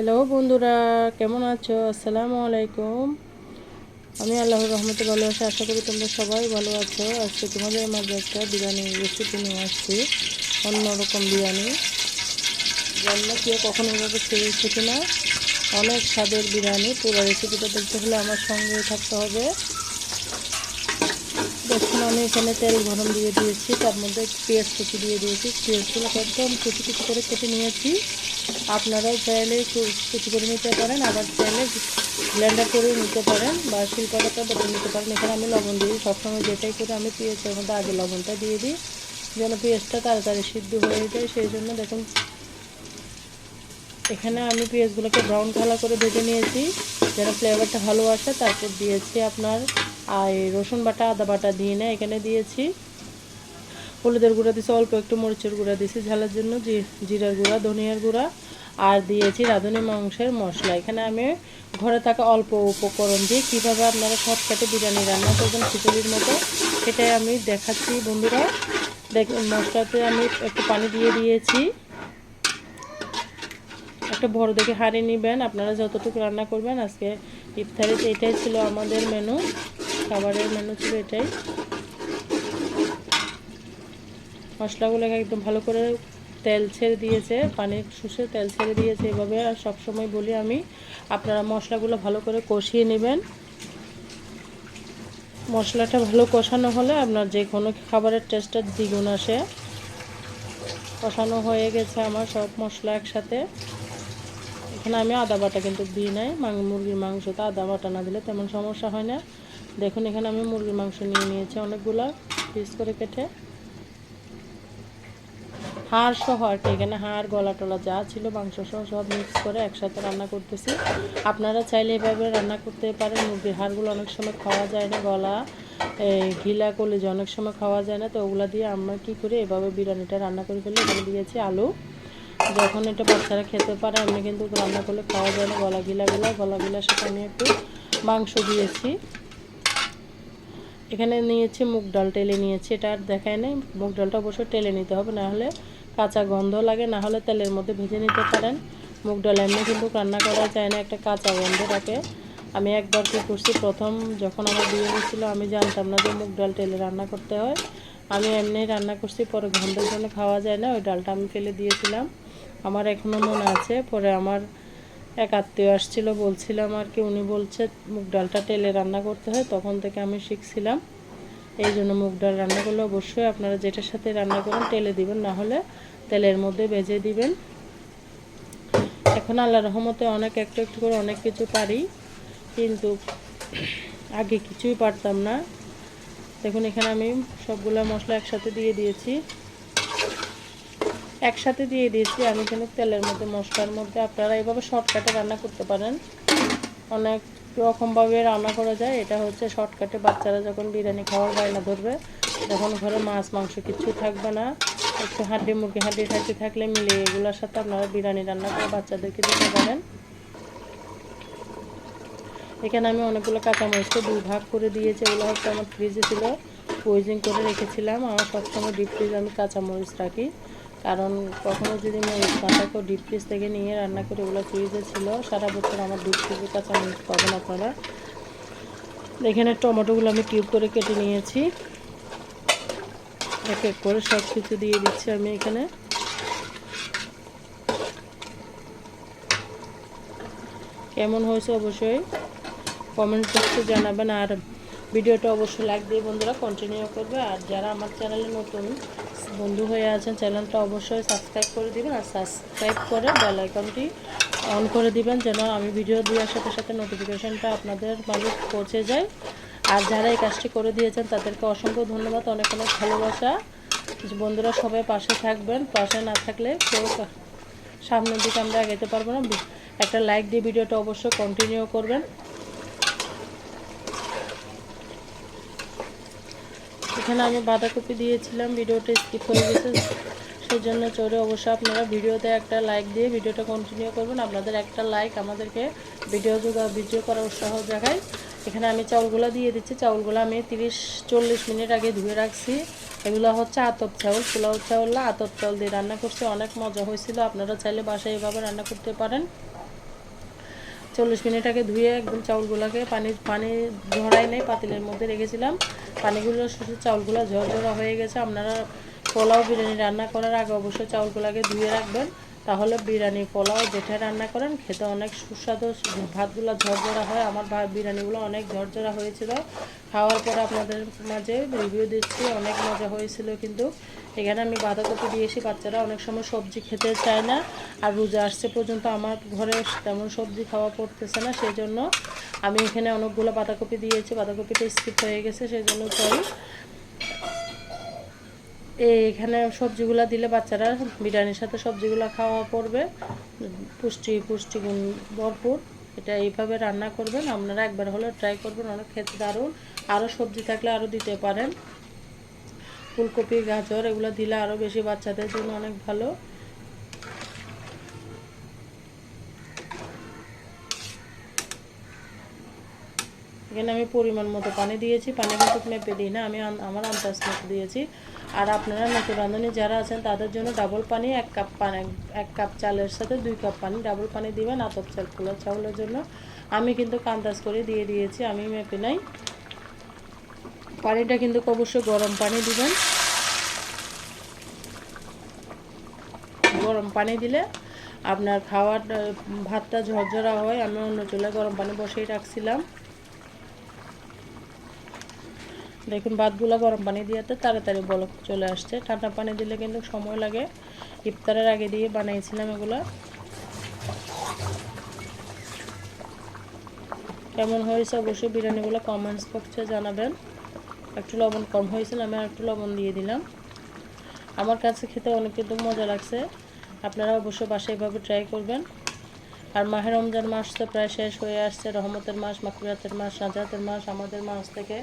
Hello বন্ধুরা, কেমন আছো? আসসালামু আলাইকুম। আমি আল্লাহর রহমতে ভালো আছি, আশা করি তোমরা সবাই ভালো আছো। আজকে তোমাদের মাঝে একটা বিরিয়ানি রেসিপি নিয়ে আসছি, অন্যরকম বিরিয়ানি। জানলে কেউ কখনো এভাবে খেয়েছে না অনেক স্বাদের বিরিয়ানি, পুরো রেসিপিটা দেখতে হলে আমার সঙ্গে থাকতে হবে। দেখুন, আমি এখানে তেল গরম দিয়ে দিয়েছি, তার মধ্যে পেঁয়াজ কুচি দিয়ে দিয়েছি। পেঁয়াজগুলোকে একদম কুচি কুচি করে কেটে নিয়েছি। আপনারাও চাইলে কুচি করে নিতে পারেন, আবার চাইলে ব্লেন্ডার করে নিতে পারেন বা শিল্পাটাতে বেটে নিতে পারেন। এখানে আমি লবণ দিই, সবসময় যেটাই করে আমি পেঁয়াজের মধ্যে আগে লবণটা দিয়ে দিই, যেন পেঁয়াজটা তাড়াতাড়ি সিদ্ধ হয়ে যায়। সেই জন্য দেখুন, এখানে আমি পেঁয়াজগুলোকে ব্রাউন কালার করে ভেজে নিয়েছি, যেন ফ্লেভারটা ভালো আসে। তারপর দিয়েছি আপনার আর রসুন বাটা, আদা বাটা দিয়ে না, এখানে দিয়েছি হলুদের গুঁড়া দিয়েছি অল্প একটু মরিচের গুঁড়া দিয়েছি ঝালের জন্য জিরার গুঁড়া, ধনিয়ার গুঁড়া, আর দিয়েছি রাঁধুনি মাংসের মশলা। এখানে আমি ঘরে থাকা অল্প উপকরণ দিয়ে কীভাবে আপনারা শর্টকাটে বিরিয়ানি রান্না করবেন খিচুড়ির মতো, সেটাই আমি দেখাচ্ছি বন্ধুরা। দেখ, মশলাতে আমি একটু পানি দিয়ে দিয়েছি। একটা বড় দেখে হারিয়ে নেবেন, আপনারা যতটুকু রান্না করবেন আজকে ইফতারিতে এটাই ছিল আমাদের মেনু খাবারের মেনু ছিল এটাই। মশলাগুলোকে একদম ভালো করে তেল ছেড়ে দিয়েছে, পানি শুষে তেল ছেড়ে দিয়েছে এভাবে। আর সবসময় বলি আমি, আপনারা মশলাগুলো ভালো করে কষিয়ে নেবেন। মশলাটা ভালো কষানো হলে আপনার যে কোনো খাবারের টেস্টটা দ্বিগুণ আসে। কষানো হয়ে গেছে আমার সব মশলা একসাথে। এখানে আমি আদা বাটা কিন্তু দিই নাই মুরগির মাংসতে আদা বাটা না দিলে তেমন সমস্যা হয় না। দেখুন এখানে আমি মুরগির মাংস নিয়ে নিয়েছি অনেকগুলো, পিস করে কেটে। হাড় সহ আর কি, এখানে হাড় গলা টলা যা ছিল মাংস সহ সব মিক্স করে একসাথে রান্না করতেছি। আপনারা চাইলে এভাবে রান্না করতে পারেন, মুরগির হাড়গুলো অনেক সময় খাওয়া যায় না, গলা ঘিলা কলেজ অনেক সময় খাওয়া যায় না, তো ওগুলো দিয়ে আমরা কী করি, এভাবে বিরিয়ানিটা রান্না করে ফেলে, এখানে দিয়েছি আলু। যখন এটা বাচ্চারা খেতে পারে আমি কিন্তু রান্না করলে খাওয়া যায় না, গলা গিলাগুলা গলা গিলার সাথে আমি একটু মাংস দিয়েছি। এখানে নিয়েছি মুগ ডাল, টেলে নিয়েছি, এটা আর দেখায় নেই, মুগ ডালটা অবশ্যই টেলে নিতে হবে, না হলে কাঁচা গন্ধ লাগে, না হলে তেলের মধ্যে ভেজে নিতে পারেন। মুগ ডাল এমনি কিন্তু রান্না করা যায় না, একটা কাঁচা গন্ধ রাখে আমি একবার কী করছি, প্রথম যখন আমার বিয়ে হয়েছিলো, আমি জানতাম না যে মুগ ডাল টেলে রান্না করতে হয়। আমি এমনি রান্না করছি, পরে গন্ধের জন্য খাওয়া যায় না, ওই ডালটা আমি ফেলে দিয়েছিলাম। আমার এখনও মনে আছে, পরে আমার এক আত্মীয় আসছিল, বলছিলাম আর কি, উনি বলছে, মুগ ডালটা তেলে রান্না করতে হয়। তখন থেকে আমি শিখছিলাম। এই জন্য মুগ ডাল রান্না করলে অবশ্যই আপনারা যেটার সাথে রান্না করেন তেলে দিবেন, না হলে তেলের মধ্যে ভেজে দিবেন। এখন আল্লাহ রহমতে অনেক একটু একটু করে অনেক কিছু পারি, কিন্তু আগে কিছুই পারতাম না। দেখুন, এখানে আমি সবগুলো মশলা একসাথে দিয়ে দিয়েছি। একসাথে দিয়ে দিয়েছি, আমি এখানে তেলের মধ্যে, মশলার মধ্যে আপনারা এভাবে শর্টকাটে রান্না করতে পারেন। অনেক রকমভাবে রান্না করা যায়, এটা হচ্ছে শর্টকাটে বাচ্চারা যখন বিরিয়ানি খাওয়ার বায়না ধরবে, তখন ঘরে মাছ, মাংস কিছু থাকবে না। একটু হাড্ডি মুরগি, হাড্ডি হাড্ডি থাকলে মিলে এগুলোর সাথে আপনারা বিরিয়ানি রান্না করে বাচ্চাদেরকে দিতে পারেন। এখানে আমি অনেকগুলো কাঁচামরিচকে দুই ভাগ করে দিয়েছি, এগুলো হচ্ছে আমার ফ্রিজে ছিল। ফ্রোজিং করে রেখেছিলাম, আমার সবসময় ডিপ ফ্রিজ আমি কাঁচামরিচ রাখি। কারণ কখনো যদি না থাকে ডিপ ফ্রিজ থেকে নিয়ে রান্না করে, ওগুলো ফ্রিজে ছিল, সারা বছর আমার ডিপ ফ্রিজে কাঁচা মরিচ পাবেন আপনারা। এখানে টমেটোগুলো আমি টিউব করে কেটে নিয়েছি। এক এক করে সব কিছু দিয়ে দিচ্ছি আমি এখানে। কেমন হয়েছে অবশ্যই কমেন্ট বক্সে জানাবেন। আর ভিডিওটা অবশ্যই লাইক দিয়ে বন্ধুরা কন্টিনিউ করবে। আর যারা আমার চ্যানেলে নতুন, বন্ধু হয়ে আছেন চ্যানেলটা অবশ্যই সাবস্ক্রাইব করে দিবেন আর সাবস্ক্রাইব করে বেল আইকনটি অন করে দিবেন যেন আমি ভিডিও দেওয়ার সাথে সাথে নোটিফিকেশানটা আপনাদের মাঝে পৌঁছে যায়। আর যারা এই কাজটি করে দিয়েছেন, তাদেরকে অসংখ্য ধন্যবাদ, অনেক অনেক ভালোবাসা। বন্ধুরা সবাই পাশে থাকবেন, পাশে না থাকলে কেউ সামনের দিকে আমরা এগোতে পারব না। একটা লাইক দিয়ে ভিডিওটা অবশ্যই কন্টিনিউ করবেন। এখানে আমি বাঁধাকপি দিয়েছিলাম, ভিডিওটা স্কিপ হয়ে গেছে। সেই জন্য চলে অবশ্যই আপনারা ভিডিওতে একটা লাইক দিয়ে ভিডিওটা কন্টিনিউ করবেন। আপনাদের একটা লাইক আমাদেরকে ভিডিও ভিডিও করার উৎসাহ দেখায় এখানে আমি চাউলগুলো দিয়ে দিচ্ছি। চাউলগুলো আমি তিরিশ, চল্লিশ মিনিট আগে ধুয়ে রাখছি। এগুলো হচ্ছে আতপ চাউল, পোলাও চাউল আতপ চাউল দিয়ে রান্না করছি। অনেক মজা হয়েছিল। আপনারা চাইলে বাসায় এভাবে রান্না করতে পারেন। চল্লিশ মিনিট আগে ধুয়ে একদম চাউলগুলোকে পানি পানি ঝরাই নেই, পাতিলের মধ্যে রেখেছিলাম। পানিগুলো শুধু চাউলগুলো ঝরঝরা হয়ে গেছে। আপনারা পোলাও বিরিয়ানি রান্না করার আগে অবশ্যই চাউলগুলোকে ধুয়ে রাখবেন। তাহলে বিরিয়ানি, পোলাও যেটা রান্না করেন, খেতে অনেক সুস্বাদু। ভাতগুলো ঝরঝরা হয়। আমার বিরিয়ানিগুলো অনেক ঝরঝরা হয়েছিল। খাওয়ার পর আপনাদের মাঝে রিভিউ দিচ্ছি। অনেক মজা হয়েছিল কিন্তু। এখানে আমি বাঁধাকপি দিয়েছি। বাচ্চারা অনেক সময় সবজি খেতে চায় না। আর রোজা আসছে পর্যন্ত আমার ঘরে তেমন সবজি খাওয়া পড়তেছে না সেই জন্য আমি এখানে অনেকগুলো বাঁধাকপি দিয়েছি। বাঁধাকপিটা স্কিপ হয়ে গেছে সেই জন্য সরি এখানে সবজিগুলো দিলে বাচ্চারা বিরিয়ানির সাথে সবজিগুলো খাওয়া পড়বে। পুষ্টি, পুষ্টিগুণ ভরপুর। এটা এইভাবে রান্না করবেন। আপনারা একবার হলে ট্রাই করবেন, অনেক খেতে দারুণ। আরও সবজি থাকলে আরও দিতে পারেন। ফুলকপি, গাজর, এগুলো দিলে আরও বেশি বাচ্চাদের জন্য অনেক ভালো। এখানে আমি পরিমাণ মতো পানি দিয়েছি। পানি কিন্তু মেপে দিই না, আমি আমার আন্দাজ মতো দিয়েছি। আর আপনারা নতুন রাঁধুনি যারা আছেন, তাদের জন্য ডাবল পানি, এক কাপ পানি, এক কাপ চালের সাথে দুই কাপ পানি ডাবল পানি দিবেন, আতপ চাল পোলা চাউলের জন্য। আমি কিন্তু আন্দাজ করে দিয়ে দিয়েছি, আমি মেপে নাই। পানিটা কিন্তু অবশ্যই গরম পানি দিবেন। গরম পানি দিলে আপনার খাওয়ার, ভাতটা ঝরঝরা হয়, আমি অন্য চুলায় গরম পানি বসেই রাখছিলাম। দেখুন ভাতগুলো গরম পানি দিয়েতে তাড়াতাড়ি বলক চলে আসছে। ঠান্ডা পানি দিলে কিন্তু সময় লাগে। ইফতারের আগে দিয়ে বানিয়েছিলাম এগুলো। কেমন হয়েছে অবশ্যই বিরিয়ানিগুলো কমেন্টস বক্সে জানাবেন। একটু লবণ কম হয়েছিল, আমি একটু লবণ দিয়ে দিলাম। আমার কাছে খেতে অনেক কিন্তু মজা লাগছে। আপনারা অবশ্যই বাসায় এভাবে ট্রাই করবেন। আর মাহের রমজান মাস তো প্রায় শেষ হয়ে আসছে। রহমতের মাস মাকবিরাতের মাস, নাজাতের মাস, আমাদের মাস থেকে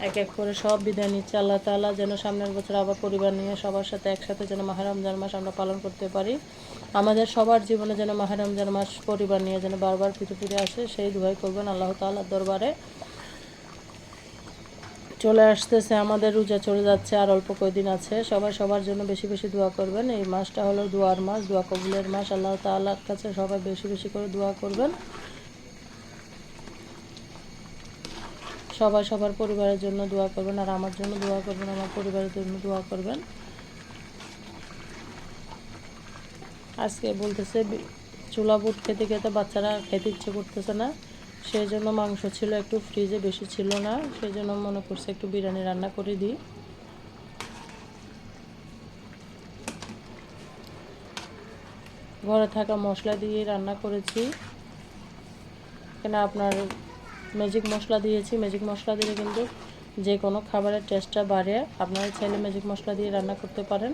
এক এক করে সব বিদায় নিচ্ছে। আল্লাহ তাআলা যেন সামনের বছর আবার পরিবার নিয়ে সবার সাথে একসাথে যেন মাহের রমজান মাস আমরা পালন করতে পারি। আমাদের সবার জীবনে যেন মাহের রমজান মাস পরিবার নিয়ে যেন বারবার ফিরে ফিরে আসে, সেই দোয়াই করবেন আল্লাহ তাআলার দরবারে। চলে আসতেছে, আমাদের রোজা চলে যাচ্ছে, আর অল্প কয়দিন আছে। সবাই সবার জন্য বেশি বেশি দোয়া করবেন। এই মাসটা হলো দোয়ার মাস, দোয়া কবুলের মাস। আল্লাহ তাআলার কাছে সবাই বেশি বেশি করে দোয়া করবেন। সবাই সবার পরিবারের জন্য দোয়া করবেন আর আমার জন্য দোয়া করবেন, আমার পরিবারের জন্য দোয়া করবেন। আজকে বলতেছে, চুলা বুট খেতে খেতে বাচ্চারা খেতে ইচ্ছে করতেছে না সেই জন্য মাংস ছিল একটু ফ্রিজে বেশি ছিল না সেই জন্য মনে করছে একটু বিরিয়ানি রান্না করে দিই। ঘরে থাকা মশলা দিয়ে রান্না করেছি। এখানে আপনার ম্যাজিক মশলা দিয়েছি। ম্যাজিক মশলা দিলে কিন্তু যে কোনো খাবারের টেস্টটা বাড়ে। আপনারা চাইলে ম্যাজিক মশলা দিয়ে রান্না করতে পারেন।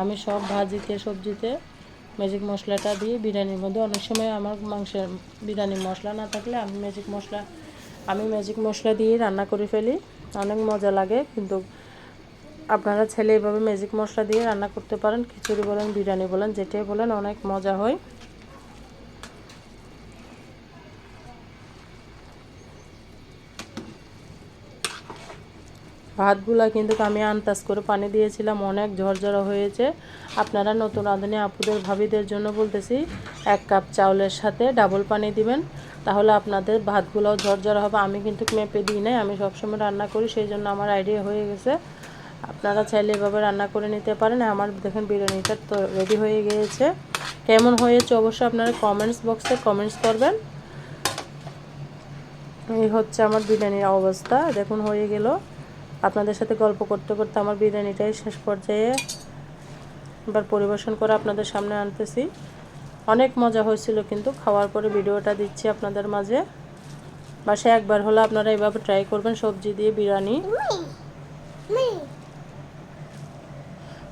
আমি সব ভাজিতে, সবজিতে ম্যাজিক মশলাটা দিয়ে বিরিয়ানির মধ্যে অনেক সময় আমার মাংসের বিরিয়ানির মশলা না থাকলে আমি ম্যাজিক মশলা, আমি ম্যাজিক মশলা দিয়ে রান্না করে ফেলি। অনেক মজা লাগে, কিন্তু আপনারা ছেলে এইভাবে ম্যাজিক মশলা দিয়ে রান্না করতে পারেন। খিচুড়ি বলেন, বিরিয়ানি বলেন, যেটাই বলেন, অনেক মজা হয়। ভাতগুলা কিন্তু আমি আন্দাজ করে পানি দিয়েছিলাম, অনেক ঝরঝরা হয়েছে। আপনারা নতুন রাঁধুনি আপুদের, ভাবিদের জন্য বলতেছি, এক কাপ চাউলের সাথে ডাবল পানি দিবেন, তাহলে আপনাদের ভাতগুলোও ঝরঝরা হবে। আমি কিন্তু মেপে দিই নাই, আমি সবসময় রান্না করি, সেই জন্য আমার আইডিয়া হয়ে গেছে। আপনারা চাইলে এভাবে রান্না করে নিতে পারেন। আমার দেখেন বিরিয়ানিটা তো রেডি হয়ে গিয়েছে। কেমন হয়েছে অবশ্যই আপনারা কমেন্টস বক্সে কমেন্টস করবেন। এই হচ্ছে আমার বিরিয়ানির অবস্থা, দেখুন হয়ে গেল। আপনাদের সাথে গল্প করতে করতে আমার বিরিয়ানিটাই শেষ পর্যায়ে এবার পরিবেশন করে আপনাদের সামনে আনতেছি। অনেক মজা হয়েছিল কিন্তু খাওয়ার পরে ভিডিওটা দিচ্ছি আপনাদের মাঝে। বাসায় একবার হলে আপনারা এভাবে ট্রাই করবেন, সবজি দিয়ে বিরিয়ানি।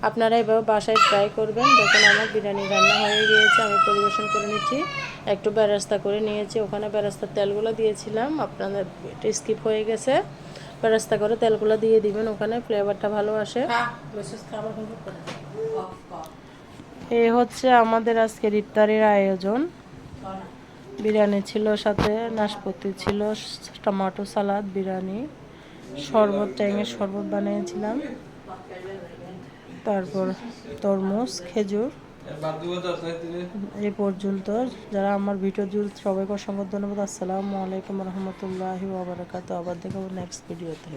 আপনারা এভাবে বাসায় ট্রাই করবেন, দেখুন আমার বিরিয়ানি রান্না হয়ে গিয়েছে, আমি পরিবেশন করে নিচ্ছি। একটু বেরাস্তা করে নিয়েছি, ওখানে বেরাস্তার তেলগুলো দিয়েছিলাম, আপনাদের স্কিপ হয়ে গেছে। বেরাস্তা করে তেলগুলো দিয়ে দিবেন, ওখানে ফ্লেভারটা ভালো আসে। এই হচ্ছে আমাদের আজকের ইফতারের আয়োজন। বিরিয়ানি ছিল সাথে, নাশপাতি ছিল, টমেটো সালাদ, বিরিয়ানি, শরবত, ট্যাঙের শরবত বানিয়েছিলাম। তারপর তরমুজ, খেজুর। এই পর্যন্ত। যারা আমার ভিডিও জুল সবাইকে অসংখ্য ধন্যবাদ। আসসালামু আলাইকুম রহমতুল্লাহি আবার দেখাবো নেক্সট ভিডিওতে